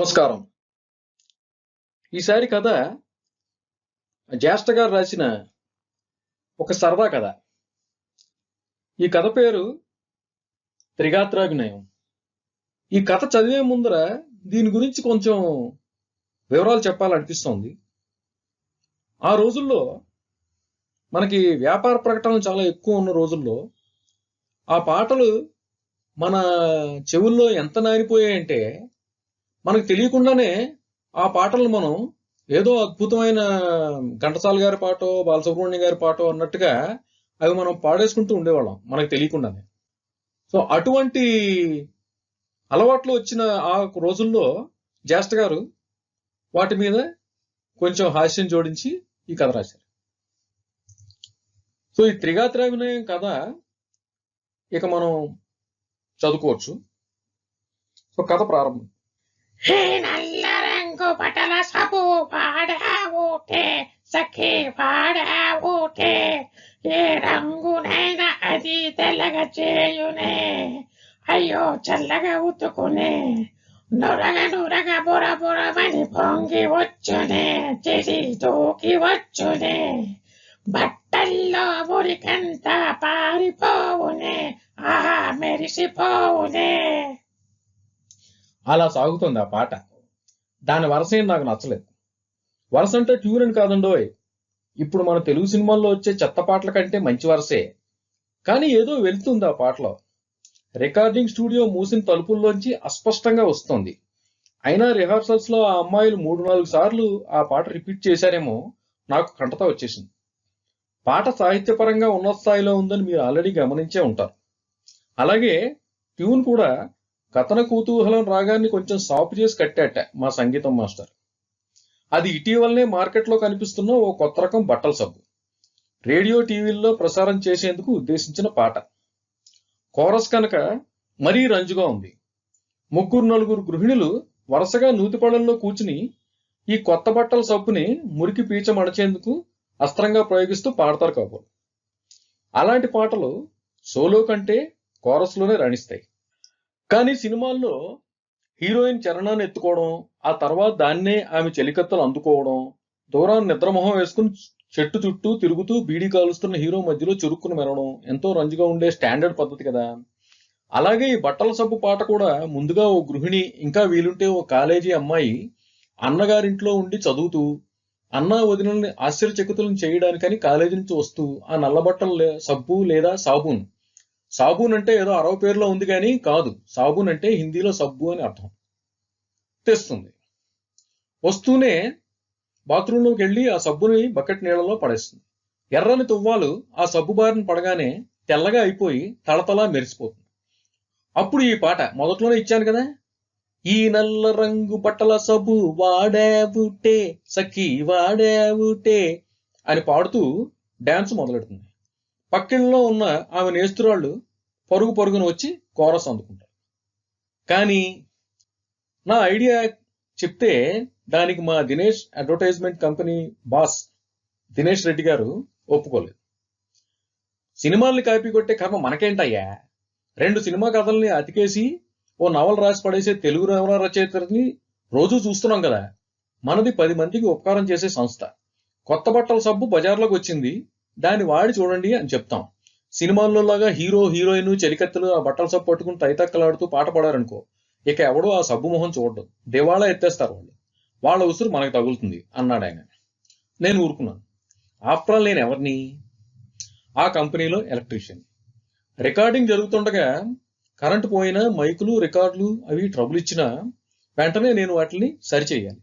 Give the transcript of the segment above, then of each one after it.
నమస్కారం. ఈసారి కథ జ్యేష్ఠ గారు రాసిన ఒక సరదా కథ. ఈ కథ పేరు త్రిగాత్రాభినయం. ఈ కథ చదివే ముందర దీని గురించి కొంచెం వివరాలు చెప్పాలనిపిస్తోంది. ఆ రోజుల్లో మనకి వ్యాపార ప్రకటనలు చాలా ఎక్కువ ఉన్న రోజుల్లో ఆ పాటలు మన చెవుల్లో ఎంత నానిపోయాయంటే మనకు తెలియకుండానే ఆ పాటలు మనం ఏదో అద్భుతమైన ఘంటసాల గారి పాటో బాలసుబ్రహ్మణ్యం గారి పాటో అన్నట్టుగా అవి మనం పాడేసుకుంటూ ఉండేవాళ్ళం మనకు తెలియకుండానే. సో అటువంటి అలవాట్లు వచ్చిన ఆ రోజుల్లో జ్యేష్ఠ గారు వాటి మీద కొంచెం హాస్యం జోడించి ఈ కథ రాశారు. సో ఈ త్రిగాత్రాభినయం కథ ఇక మనం చదువుకోవచ్చు. సో కథ ప్రారంభం. ఈ నల్ల రంగు బట్టల సబు వాడావుటే సఖి వాడావుటే ఏ రంగునైనా అది తెల్లగా చేయునే అయ్యో చల్లగా ఉతుకునే నురగ నురగ బుర బురమని పొంగి వచ్చునే చెడి తూకి వచ్చునే బట్టల్లో మురికంతా పారిపోవునే ఆహా మెరిసిపోవునే. అలా సాగుతుంది ఆ పాట. దాని వరస ఏం నాకు నచ్చలేదు. వరస అంటే ట్యూన్ అని కాదండోయ్ ఇప్పుడు మన తెలుగు సినిమాల్లో వచ్చే చెత్త పాటల కంటే మంచి వరసే. కానీ ఏదో వెళ్తుంది ఆ పాటలో. రికార్డింగ్ స్టూడియో మూసిన తలుపుల్లోంచి అస్పష్టంగా వస్తుంది. అయినా రిహార్సల్స్లో ఆ అమ్మాయిలు మూడు నాలుగు సార్లు ఆ పాట రిపీట్ చేశారేమో నాకు కంటత వచ్చేసింది. పాట సాహిత్యపరంగా ఉన్నత స్థాయిలో ఉందని మీరు ఆల్రెడీ గమనించే ఉంటారు. అలాగే ట్యూన్ కూడా కథన కుతూహలం రాగాన్ని కొంచెం సాఫ్ చేసి కట్టాట మా సంగీతం మాస్టర్. అది ఇటీవలనే మార్కెట్లో కనిపిస్తున్న ఓ కొత్త రకం బట్టల సబ్బు. రేడియో టీవీల్లో ప్రసారం చేసేందుకు ఉద్దేశించిన పాట. కోరస్ కనుక మరీ రంజుగా ఉంది. ముగ్గురు నలుగురు గృహిణులు వరుసగా నూతిపళ్ళల్లో కూర్చుని ఈ కొత్త బట్టల సబ్బుని మురికి పీచ మడచేందుకు అస్త్రంగా ప్రయోగిస్తూ పాడతారు కాబోలు అలాంటి పాటలు సోలో కంటే కోరస్లోనే రాణిస్తాయి. కానీ సినిమాల్లో హీరోయిన్ చరణాన్ని ఎత్తుకోవడం ఆ తర్వాత దాన్నే ఆమె చెలికత్తలు అందుకోవడం దూరాన్ని నిద్రమొహం వేసుకుని చెట్టు చుట్టూ తిరుగుతూ బీడీ కాలుస్తున్న హీరో మధ్యలో చురుక్కును మెరవడం ఎంతో రంజుగా ఉండే స్టాండర్డ్ పద్ధతి కదా. అలాగే ఈ బట్టల సబ్బు పాట కూడా ముందుగా ఓ గృహిణి ఇంకా వీలుంటే ఓ కాలేజీ అమ్మాయి అన్నగారింట్లో ఉండి చదువుతూ అన్న వదినల్ని ఆశ్చర్యచకితులను చేయడానికని కాలేజీ నుంచి వస్తూ ఆ నల్ల బట్టలు సబ్బు లేదా సాబున్ సాబూన్ అంటే ఏదో అరవ పేరులో ఉంది కానీ కాదు. సాబూన్ అంటే హిందీలో సబ్బు అని అర్థం. తెస్తుంది. వస్తూనే బాత్రూంలోకి వెళ్ళి ఆ సబ్బుని బకెట్ నీళ్ళలో పడేస్తుంది. ఎర్రని తువ్వాలు ఆ సబ్బు బారిన పడగానే తెల్లగా అయిపోయి తళతళ మెరిసిపోతుంది. అప్పుడు ఈ పాట మొదట్లోనే ఇచ్చాను కదా. ఈ నల్ల రంగు బట్టల సబ్బు వాడావుటే సఖి వాడావుటే అని పాడుతూ డ్యాన్స్ మొదలెడుతుంది. పక్కిళ్ళలో ఉన్న ఆమె నేస్తురాళ్ళు పరుగు పరుగున వచ్చి కోరస్ అందుకుంటారు కానీ నా ఐడియా చెప్తే దానికి మా Dinesh advertisement company boss Dinesh Reddy garu ఒప్పుకోలేదు. సినిమాల్ని కాపీ కొట్టే కర్మ మనకేంటయ్యా? రెండు సినిమా కథల్ని అతికేసి ఓ నవల రాసి పడేసే తెలుగు నవల రచయితని రోజు చూస్తున్నాం కదా. మనది పది మందికి ఉపకారం చేసే సంస్థ. కొత్త బట్టల సబ్బు బజార్లోకి వచ్చింది. దాన్ని వాడి చూడండి అని చెప్తాం. సినిమాల్లో లాగా హీరో హీరోయిన్ చెలికత్తెలు ఆ బట్టల సబ్బు పట్టుకుని తైతక్కలాడుతూ పాట పాడారనుకో ఇక ఎవడో ఆ సబ్బు మొహం చూడడం. దివాళా ఎత్తేస్తారు వాళ్ళు. వాళ్ళ ఉసురు మనకు తగులుతుంది అన్నాడు ఆయన. నేను ఊరుకున్నాను. ఆఫ్టర్ ఆల్ నేను ఎవరిని? ఆ కంపెనీలో ఎలక్ట్రీషియన్. రికార్డింగ్ జరుగుతుండగా కరెంటు పోయినా మైకులు రికార్డులు అవి ట్రబుల్ ఇచ్చినా వెంటనే నేను వాటిని సరిచేయాలి.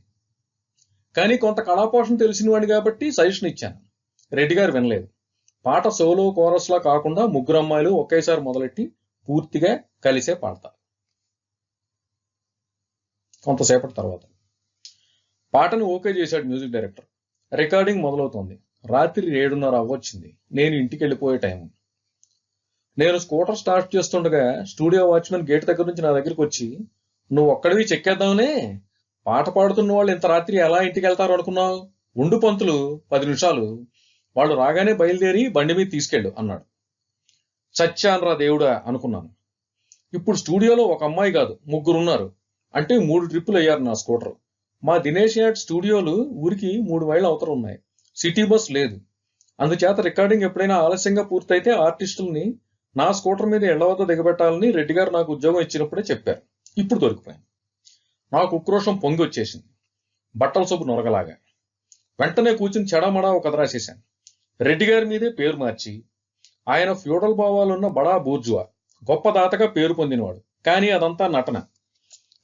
కానీ కొంత కళాపోషణ తెలిసిన వాడిని కాబట్టి సజెషన్ ఇచ్చాను. రెడ్డి గారు వినలేదు. పాట సోలో కోరస్లా కాకుండా ముగ్గురు అమ్మాయిలు ఒకేసారి మొదలెట్టి పూర్తిగా కలిసే పాడతారు. కొంతసేపటి తర్వాత. పాటను ఓకే చేశాడు మ్యూజిక్ డైరెక్టర్. రికార్డింగ్ మొదలవుతోంది. రాత్రి ఏడున్నర అవ్వొచ్చింది. నేను ఇంటికి వెళ్ళిపోయే టైం. నేను స్కూటర్ స్టార్ట్ చేస్తుండగా స్టూడియో వాచ్మెన్ గేట్ దగ్గర నుంచి నా దగ్గరికి వచ్చి నువ్వు ఒక్కడివి చెక్కేద్దామనే? పాట పాడుతున్న వాళ్ళు ఇంత రాత్రి ఎలా ఇంటికి వెళ్తారు అనుకున్నావు ఉండు పంతులు పది నిమిషాలు. వాళ్ళు రాగానే బయలుదేరి బండి మీద తీసుకెళ్ళు అన్నాడు. సత్యాన్రా దేవుడా అనుకున్నాను. ఇప్పుడు స్టూడియోలో ఒక అమ్మాయి కాదు ముగ్గురు ఉన్నారు అంటే మూడు ట్రిప్పులు అయ్యారు నా స్కూటర్. మా దినేష్ యాడ్ స్టూడియోలు ఊరికి మూడు మైళ్ళ అవతల ఉన్నాయి. సిటీ బస్ లేదు. అందుచేత రికార్డింగ్ ఎప్పుడైనా ఆలస్యంగా పూర్తయితే ఆర్టిస్టుల్ని నా స్కూటర్ మీద ఇళ్ళ దిగబెట్టాలని రెడ్డి గారు నాకు ఉద్యోగం ఇచ్చినప్పుడే చెప్పారు. ఇప్పుడు దొరికిపోయాను. నాకు ఉక్రోషం పొంగి వచ్చేసింది. బట్టల సొబ్బు నొరగలాగా. వెంటనే కూర్చుని చెడమడా ఒక కథ రాసేశాను. రెడ్డి గారి మీదే పేరు మార్చి ఆయన ఫ్యూడల్ భావాలున్న బడా బూర్జువా గొప్ప దాతగా పేరు పొందినవాడు. కానీ అదంతా నటన.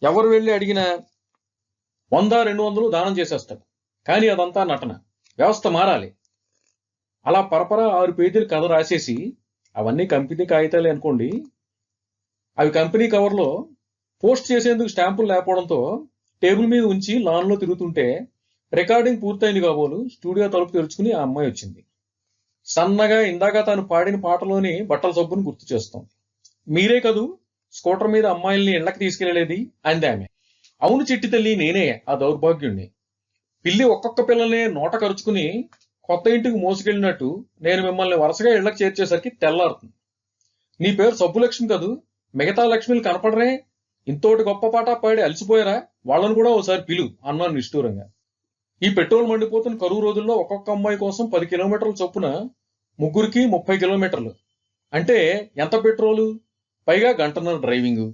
ఎవరు వెళ్ళి అడిగినా వంద రెండు వందలు దానం చేసేస్తాడు. కానీ అదంతా నటన. వ్యవస్థ మారాలి. అలా పరపర ఆరు పేజీలు కథ రాసేసి అవన్నీ కంపెనీ కాగితాలే అనుకోండి అవి కంపెనీ కవర్లో పోస్ట్ చేసేందుకు స్టాంపులు లేకపోవడంతో టేబుల్ మీద ఉంచి లాన్లో తిరుగుతుంటే రికార్డింగ్ పూర్తయింది కాబోలు స్టూడియో తలుపు తెరుచుకుని ఆ అమ్మాయి వచ్చింది. సన్నగా ఇందాక తాను పాడిన పాటలోని బట్టల సబ్బును గుర్తు చేస్తోంది మీరే కదూ స్కూటర్ మీద అమ్మాయిల్ని ఇళ్ళకి తీసుకెళ్ళేది అంది ఆమె. అవును చిట్టి తల్లి నేనే ఆ దౌర్భాగ్యుణ్ణి. పిల్లి ఒక్కొక్క పిల్లల్ని నోట కరుచుకుని కొత్త ఇంటికి మోసుకెళ్ళినట్టు నేను మిమ్మల్ని వరుసగా ఇళ్ళకు చేర్చేసరికి తెల్లారుతుంది. నీ పేరు సబ్బులక్ష్మి కదూ మిగతా లక్ష్మిలు కనపడరే? ఇంతోటి గొప్ప పాట పాడి అలసిపోయారా? వాళ్ళను కూడా ఓసారి పిలు అన్నాను నిష్ఠూరంగా. ఈ పెట్రోల్ మండిపోతున్న కరువు రోజుల్లో ఒక్కొక్క అమ్మాయి కోసం పది కిలోమీటర్ల చొప్పున ముగ్గురికి ముప్పై కిలోమీటర్లు. అంటే ఎంత పెట్రోలు? పైగా గంటన్నర డ్రైవింగ్.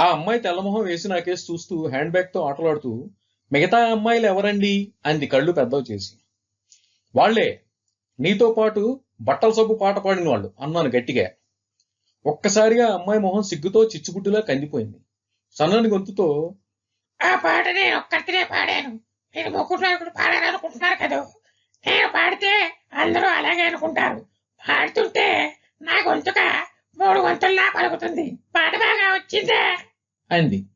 ఆ అమ్మాయి తెల్లమొహం వేసి నాకేసి చూస్తూ హ్యాండ్ బ్యాగ్తో ఆటలాడుతూ మిగతా అమ్మాయిలు ఎవరండి? అంది కళ్ళు పెద్దవి చేసి. వాళ్ళే నీతో పాటు బట్టల సబ్బు పాట పాడిన వాళ్ళు అన్నాను గట్టిగా. ఒక్కసారిగా అమ్మాయి మొహం సిగ్గుతో చిచ్చుగుడ్డులా కందిపోయింది. సన్నని గొంతుతో ఆ పాట నేను పాడాను. నేను ముగ్గురు పాడాను అనుకుంటున్నారు కదా. నేను పాడితే అందరూ అలాగే అనుకుంటారు. పాడుతుంటే నా గొంతుక మూడు గొంతుల్లా పలుకుతుంది. పాట బాగా వచ్చిందే. అంది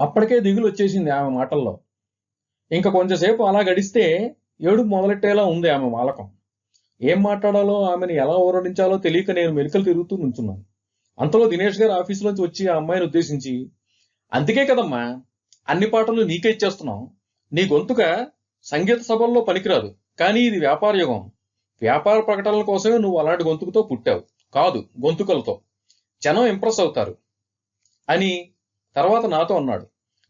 అప్పటికే దిగులు వచ్చేసింది ఆమె మాటల్లో. ఇంకా కొంచెంసేపు అలా గడిస్తే ఏడుపు మొదలెట్టేలా ఉంది ఆమె వాలకం. ఏం మాట్లాడాలో ఆమెను ఎలా ఊరడించాలో తెలియక నేను మెలికలు తిరుగుతూ నుంచున్నాను. అంతలో దినేష్ గారు ఆఫీసులోంచి వచ్చి ఆ అమ్మాయిని ఉద్దేశించి అందుకే కదమ్మా అన్ని పాటలు నీకే ఇచ్చేస్తున్నాం. నీ గొంతుక సంగీత సభల్లో పనికిరాదు. కానీ ఇది వ్యాపార యుగం. వ్యాపార ప్రకటనల కోసమే నువ్వు అలాంటి గొంతుకుతో పుట్టావు. కాదు గొంతుకలతో. జనం ఇంప్రెస్ అవుతారు. అని తర్వాత నాతో అన్నాడు.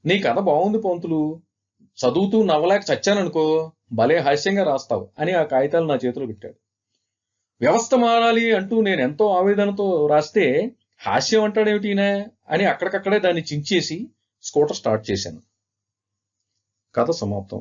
నీ కథ బాగుంది పంతులు. చదువుతూ నవ్వలేక చచ్చాననుకో భలే హాస్యంగా రాస్తావు అని ఆ కాగితాలు నా చేతిలో పెట్టాడు. వ్యవస్థ మారాలి అంటూ నేను ఎంతో ఆవేదనతో రాస్తే హాస్యం అంటాడేమిటినే అని అక్కడికక్కడే దాన్ని చించేసి స్కూటర్ స్టార్ట్ చేశాను. కథ సమాప్తం